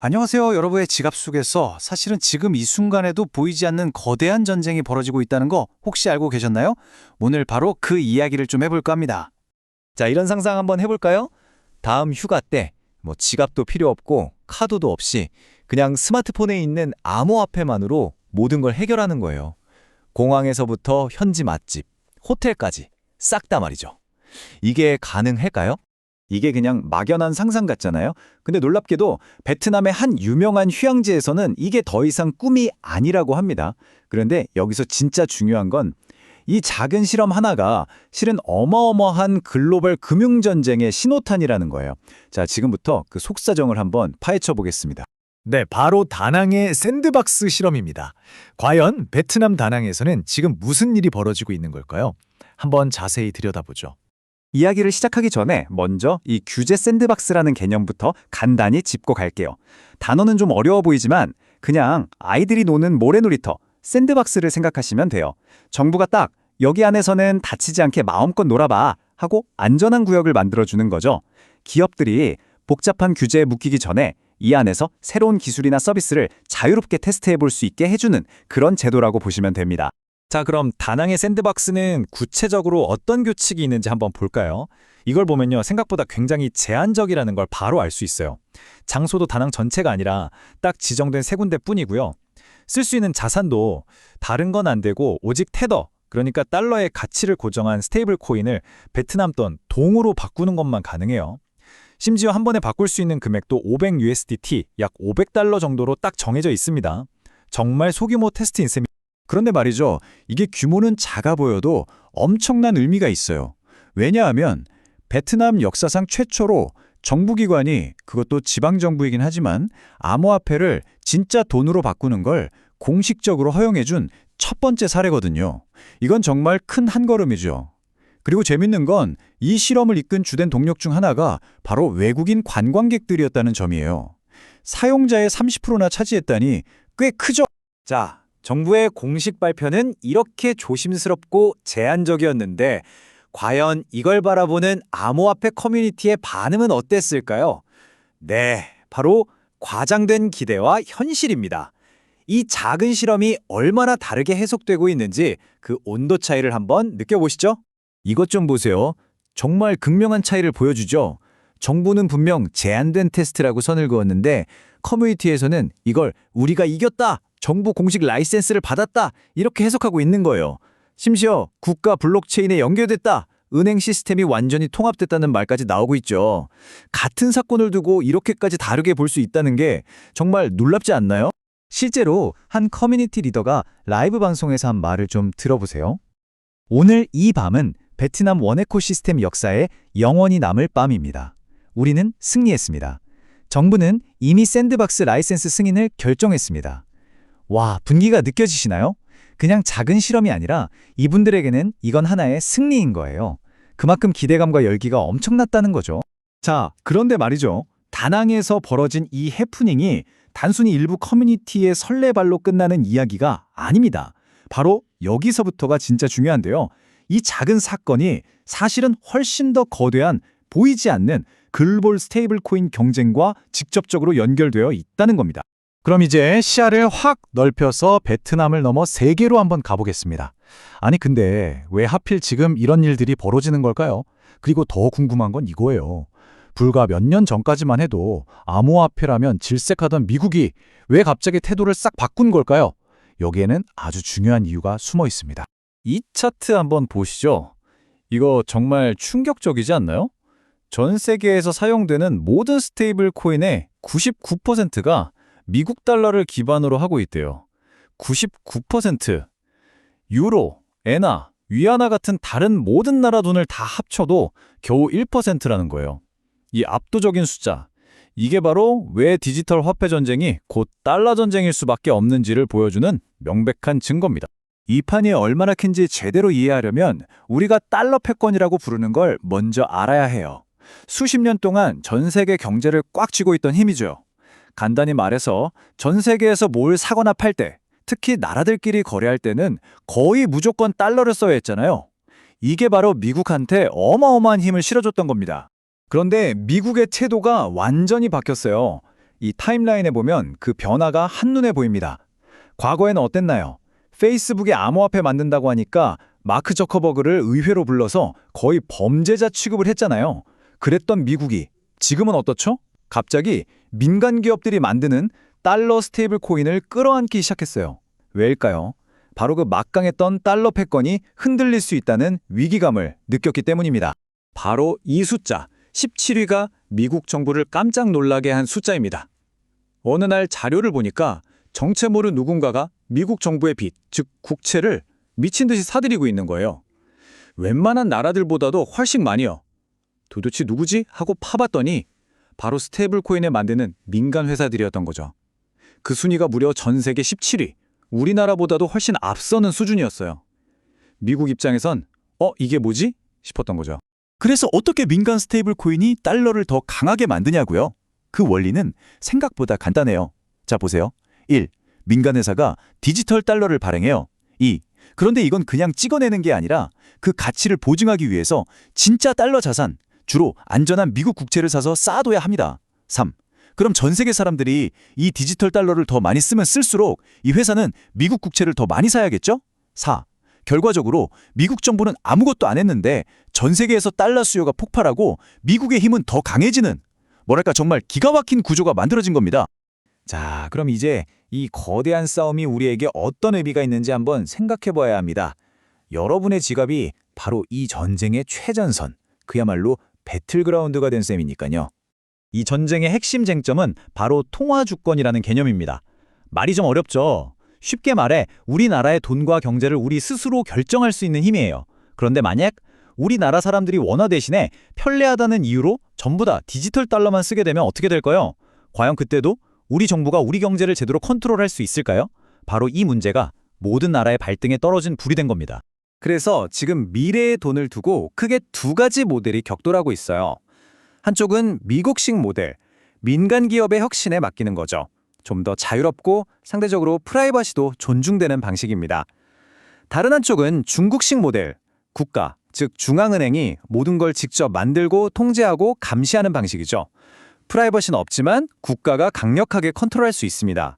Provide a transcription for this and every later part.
안녕하세요. 여러분의 지갑 속에서 사실은 지금 이 순간에도 보이지 않는 거대한 전쟁이 벌어지고 있다는 거 혹시 알고 계셨나요? 오늘 바로 그 이야기를 좀 해볼까 합니다. 자, 이런 상상 한번 해볼까요? 다음 휴가 때, 뭐 지갑도 필요 없고 카드도 없이 그냥 스마트폰에 있는 암호화폐만으로 모든 걸 해결하는 거예요. 공항에서부터 현지 맛집, 호텔까지 싹 다 말이죠. 이게 가능할까요? 이게 그냥 막연한 상상 같잖아요. 근데 놀랍게도 베트남의 한 유명한 휴양지에서는 이게 더 이상 꿈이 아니라고 합니다. 그런데 여기서 진짜 중요한 건 이 작은 실험 하나가 실은 어마어마한 글로벌 금융전쟁의 신호탄이라는 거예요. 자, 지금부터 그 속사정을 한번 파헤쳐 보겠습니다. 네, 바로 다낭의 샌드박스 실험입니다. 과연 베트남 다낭에서는 지금 무슨 일이 벌어지고 있는 걸까요? 한번 자세히 들여다보죠. 이야기를 시작하기 전에 먼저 이 규제 샌드박스라는 개념부터 간단히 짚고 갈게요. 단어는 좀 어려워 보이지만 그냥 아이들이 노는 모래놀이터, 샌드박스를 생각하시면 돼요. 정부가 딱 여기 안에서는 다치지 않게 마음껏 놀아봐 하고 안전한 구역을 만들어주는 거죠. 기업들이 복잡한 규제에 묶이기 전에 이 안에서 새로운 기술이나 서비스를 자유롭게 테스트해 볼 수 있게 해주는 그런 제도라고 보시면 됩니다. 자, 그럼 다낭의 샌드박스는 구체적으로 어떤 규칙이 있는지 한번 볼까요? 이걸 보면요, 생각보다 굉장히 제한적이라는 걸 바로 알 수 있어요. 장소도 다낭 전체가 아니라 딱 지정된 세 군데 뿐이고요. 쓸 수 있는 자산도 다른 건 안 되고 오직 테더, 그러니까 달러의 가치를 고정한 스테이블 코인을 베트남 돈, 동으로 바꾸는 것만 가능해요. 심지어 한 번에 바꿀 수 있는 금액도 500 USDT, 약 500달러 정도로 딱 정해져 있습니다. 정말 소규모 테스트 인 셈이 그런데 말이죠. 이게 규모는 작아 보여도 엄청난 의미가 있어요. 왜냐하면 베트남 역사상 최초로 정부기관이 그것도 지방정부이긴 하지만 암호화폐를 진짜 돈으로 바꾸는 걸 공식적으로 허용해준 첫 번째 사례거든요. 이건 정말 큰 한 걸음이죠. 그리고 재밌는 건 이 실험을 이끈 주된 동력 중 하나가 바로 외국인 관광객들이었다는 점이에요. 사용자의 30%나 차지했다니 꽤 크죠? 자, 정부의 공식 발표는 이렇게 조심스럽고 제한적이었는데 과연 이걸 바라보는 암호화폐 커뮤니티의 반응은 어땠을까요? 네, 바로 과장된 기대와 현실입니다. 이 작은 실험이 얼마나 다르게 해석되고 있는지 그 온도 차이를 한번 느껴보시죠. 이것 좀 보세요. 정말 극명한 차이를 보여주죠. 정부는 분명 제한된 테스트라고 선을 그었는데 커뮤니티에서는 이걸 우리가 이겼다, 정부 공식 라이센스를 받았다 이렇게 해석하고 있는 거예요. 심지어 국가 블록체인에 연결됐다, 은행 시스템이 완전히 통합됐다는 말까지 나오고 있죠. 같은 사건을 두고 이렇게까지 다르게 볼 수 있다는 게 정말 놀랍지 않나요? 실제로 한 커뮤니티 리더가 라이브 방송에서 한 말을 좀 들어보세요. 오늘 이 밤은 베트남 원에코 시스템 역사에 영원히 남을 밤입니다. 우리는 승리했습니다. 정부는 이미 샌드박스 라이센스 승인을 결정했습니다. 와, 분기가 느껴지시나요? 그냥 작은 실험이 아니라 이분들에게는 이건 하나의 승리인 거예요. 그만큼 기대감과 열기가 엄청났다는 거죠. 자, 그런데 말이죠. 다낭에서 벌어진 이 해프닝이 단순히 일부 커뮤니티의 설레발로 끝나는 이야기가 아닙니다. 바로 여기서부터가 진짜 중요한데요. 이 작은 사건이 사실은 훨씬 더 거대한 보이지 않는 글로벌 스테이블 코인 경쟁과 직접적으로 연결되어 있다는 겁니다. 그럼 이제 시야를 확 넓혀서 베트남을 넘어 세계로 한번 가보겠습니다. 아니 근데 왜 하필 지금 이런 일들이 벌어지는 걸까요? 그리고 더 궁금한 건 이거예요. 불과 몇 년 전까지만 해도 암호화폐라면 질색하던 미국이 왜 갑자기 태도를 싹 바꾼 걸까요? 여기에는 아주 중요한 이유가 숨어 있습니다. 이 차트 한번 보시죠. 이거 정말 충격적이지 않나요? 전 세계에서 사용되는 모든 스테이블 코인의 99%가 미국 달러를 기반으로 하고 있대요. 99%. 유로, 엔화, 위안화 같은 다른 모든 나라 돈을 다 합쳐도 겨우 1%라는 거예요. 이 압도적인 숫자. 이게 바로 왜 디지털 화폐 전쟁이 곧 달러 전쟁일 수밖에 없는지를 보여주는 명백한 증거입니다. 이 판이 얼마나 큰지 제대로 이해하려면 우리가 달러 패권이라고 부르는 걸 먼저 알아야 해요. 수십 년 동안 전 세계 경제를 꽉 쥐고 있던 힘이죠. 간단히 말해서 전 세계에서 뭘 사거나 팔 때, 특히 나라들끼리 거래할 때는 거의 무조건 달러를 써야 했잖아요. 이게 바로 미국한테 어마어마한 힘을 실어줬던 겁니다. 그런데 미국의 태도가 완전히 바뀌었어요. 이 타임라인에 보면 그 변화가 한눈에 보입니다. 과거에는 어땠나요? 페이스북에 암호화폐 만든다고 하니까 마크 저커버그를 의회로 불러서 거의 범죄자 취급을 했잖아요. 그랬던 미국이 지금은 어떻죠? 갑자기 민간 기업들이 만드는 달러 스테이블 코인을 끌어안기 시작했어요. 왜일까요? 바로 그 막강했던 달러 패권이 흔들릴 수 있다는 위기감을 느꼈기 때문입니다. 바로 이 숫자 17위가 미국 정부를 깜짝 놀라게 한 숫자입니다. 어느 날 자료를 보니까 정체 모를 누군가가 미국 정부의 빚, 즉 국채를 미친 듯이 사들이고 있는 거예요. 웬만한 나라들보다도 훨씬 많이요. 도대체 누구지? 하고 파봤더니 바로 스테이블 코인을 만드는 민간 회사들이었던 거죠. 그 순위가 무려 전 세계 17위, 우리나라보다도 훨씬 앞서는 수준이었어요. 미국 입장에선 어, 이게 뭐지? 싶었던 거죠. 그래서 어떻게 민간 스테이블 코인이 달러를 더 강하게 만드냐고요? 그 원리는 생각보다 간단해요. 자, 보세요. 1. 민간 회사가 디지털 달러를 발행해요. 2. 그런데 이건 그냥 찍어내는 게 아니라 그 가치를 보증하기 위해서 진짜 달러 자산, 주로 안전한 미국 국채를 사서 쌓아둬야 합니다. 3. 그럼 전 세계 사람들이 이 디지털 달러를 더 많이 쓰면 쓸수록 이 회사는 미국 국채를 더 많이 사야겠죠? 4. 결과적으로 미국 정부는 아무것도 안 했는데 전 세계에서 달러 수요가 폭발하고 미국의 힘은 더 강해지는 뭐랄까 정말 기가 막힌 구조가 만들어진 겁니다. 자, 그럼 이제 이 거대한 싸움이 우리에게 어떤 의미가 있는지 한번 생각해 봐야 합니다. 여러분의 지갑이 바로 이 전쟁의 최전선, 그야말로 배틀그라운드가 된 셈이니까요. 이 전쟁의 핵심 쟁점은 바로 통화 주권이라는 개념입니다. 말이 좀 어렵죠. 쉽게 말해 우리나라의 돈과 경제를 우리 스스로 결정할 수 있는 힘이에요. 그런데 만약 우리나라 사람들이 원화 대신에 편리하다는 이유로 전부 다 디지털 달러만 쓰게 되면 어떻게 될까요? 과연 그때도 우리 정부가 우리 경제를 제대로 컨트롤할 수 있을까요? 바로 이 문제가 모든 나라의 발등에 떨어진 불이 된 겁니다. 그래서 지금 미래의 돈을 두고 크게 두 가지 모델이 격돌하고 있어요. 한쪽은 미국식 모델, 민간 기업의 혁신에 맡기는 거죠. 좀 더 자유롭고 상대적으로 프라이버시도 존중되는 방식입니다. 다른 한쪽은 중국식 모델, 국가, 즉 중앙은행이 모든 걸 직접 만들고 통제하고 감시하는 방식이죠. 프라이버시는 없지만 국가가 강력하게 컨트롤할 수 있습니다.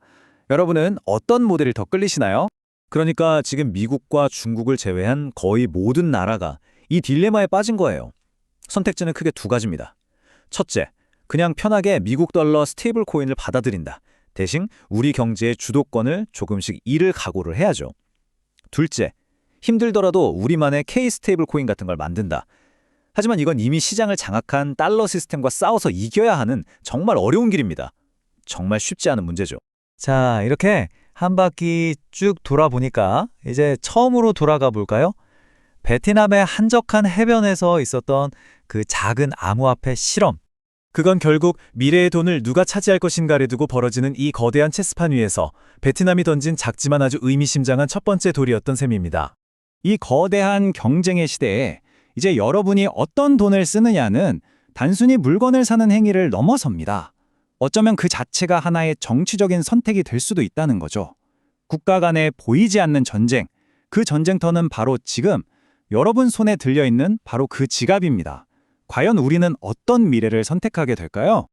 여러분은 어떤 모델을 더 끌리시나요? 그러니까 지금 미국과 중국을 제외한 거의 모든 나라가 이 딜레마에 빠진 거예요. 선택지는 크게 두 가지입니다. 첫째, 그냥 편하게 미국 달러 스테이블 코인을 받아들인다. 대신 우리 경제의 주도권을 조금씩 잃을 각오를 해야죠. 둘째, 힘들더라도 우리만의 K 스테이블 코인 같은 걸 만든다. 하지만 이건 이미 시장을 장악한 달러 시스템과 싸워서 이겨야 하는 정말 어려운 길입니다. 정말 쉽지 않은 문제죠. 자, 이렇게 한 바퀴 쭉 돌아보니까 이제 처음으로 돌아가 볼까요? 베트남의 한적한 해변에서 있었던 그 작은 암호화폐 실험. 그건 결국 미래의 돈을 누가 차지할 것인가를 두고 벌어지는 이 거대한 체스판 위에서 베트남이 던진 작지만 아주 의미심장한 첫 번째 돌이었던 셈입니다. 이 거대한 경쟁의 시대에 이제 여러분이 어떤 돈을 쓰느냐는 단순히 물건을 사는 행위를 넘어섭니다. 어쩌면 그 자체가 하나의 정치적인 선택이 될 수도 있다는 거죠. 국가 간의 보이지 않는 전쟁, 그 전쟁터는 바로 지금 여러분 손에 들려있는 바로 그 지갑입니다. 과연 우리는 어떤 미래를 선택하게 될까요?